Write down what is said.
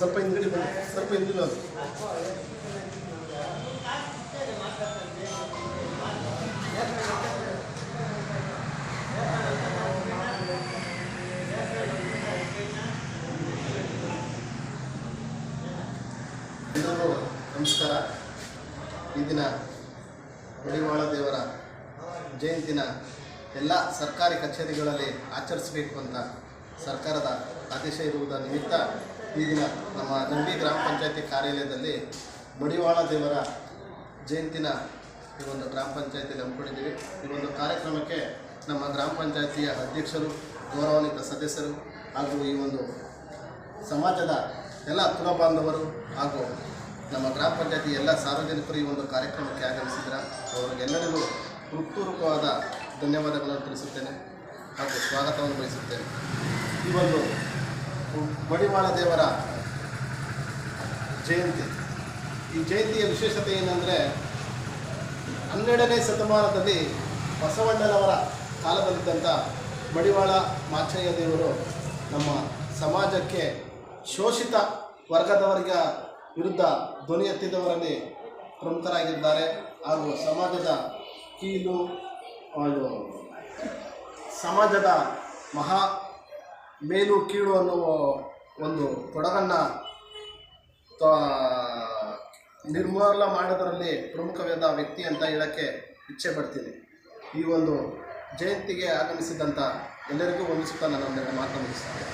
ಸ್ವಲ್ಪ ಹಿಂದ್ಗಡೆ ಬನ್ನಿ, ಸ್ವಲ್ಪ ಹಿಂದಿಲ್ಲ ನಮಸ್ಕಾರ. ಈ ದಿನ ಮಡಿವಾಳ ದೇವರ ಜಯಂತಿನ ಎಲ್ಲ ಸರ್ಕಾರಿ ಕಚೇರಿಗಳಲ್ಲಿ ಆಚರಿಸಬೇಕು ಅಂತ ಸರ್ಕಾರದ ಆದೇಶ ಇರುವುದರ ನಿಮಿತ್ತ ಈ ದಿನ ನಮ್ಮ ನಂಬಿ ಗ್ರಾಮ ಪಂಚಾಯತಿ ಕಾರ್ಯಾಲಯದಲ್ಲಿ ಮಡಿವಾಳ ದೇವರ ಜಯಂತಿನ ಈ ಒಂದು ಗ್ರಾಮ ಪಂಚಾಯತಿಯಲ್ಲಿ ಹಮ್ಮಿಕೊಂಡಿದ್ದೀವಿ. ಈ ಒಂದು ಕಾರ್ಯಕ್ರಮಕ್ಕೆ ನಮ್ಮ ಗ್ರಾಮ ಪಂಚಾಯತಿಯ ಅಧ್ಯಕ್ಷರು, ಗೌರವಾನ್ವಿತ ಸದಸ್ಯರು ಹಾಗೂ ಈ ಒಂದು ಸಮಾಜದ ಎಲ್ಲ ಕುಲ ಬಾಂಧವರು ಹಾಗೂ ನಮ್ಮ ಗ್ರಾಮ ಪಂಚಾಯತಿ ಎಲ್ಲ ಸಾರ್ವಜನಿಕರು ಈ ಒಂದು ಕಾರ್ಯಕ್ರಮಕ್ಕೆ ಆಗಮಿಸಿದ್ರ. ಅವರಿಗೆಲ್ಲರಿಗೂ ಹೃತ್ಪೂರ್ವಕವಾದ ಧನ್ಯವಾದಗಳನ್ನು ತಿಳಿಸುತ್ತೇನೆ ಹಾಗೂ ಸ್ವಾಗತವನ್ನು ಬಯಸುತ್ತೇನೆ. ಈ ಒಂದು ಮಡಿವಾಳ ದೇವರ ಜಯಂತಿ. ಈ ಜಯಂತಿಯ ವಿಶೇಷತೆ ಏನಂದರೆ ಹನ್ನೆರಡನೇ ಶತಮಾನದಲ್ಲಿ ಬಸವಣ್ಣನವರ ಕಾಲದಲ್ಲಿದ್ದಂಥ ಮಡಿವಾಳ ಮಾಚಯ್ಯ ದೇವರು ನಮ್ಮ ಸಮಾಜಕ್ಕೆ ಶೋಷಿತ ವರ್ಗದವರಿಗೆ ವಿರುದ್ಧ ಧ್ವನಿ ಎತ್ತಿದವರಲ್ಲಿ ಪ್ರಮುಖರಾಗಿದ್ದಾರೆ. ಹಾಗೂ ಸಮಾಜದ ಕೀಲು ಸಮಾಜದ ಮಹಾ ಮೇಲು, ಕೀಳು ಅನ್ನುವ ಒಂದು ಕೊಡಗನ್ನು ನಿರ್ಮೂಲ ಮಾಡೋದರಲ್ಲಿ ಪ್ರಮುಖವಾದ ವ್ಯಕ್ತಿ ಅಂತ ಹೇಳೋಕ್ಕೆ ಇಚ್ಛೆ ಪಡ್ತೀನಿ. ಈ ಒಂದು ಜಯಂತಿಗೆ ಆಗಮಿಸಿದಂಥ ಎಲ್ಲರಿಗೂ ವಂದಿಸುತ್ತಾ ನಾನು ಮಾತನಾಡಿಸ್ತೇನೆ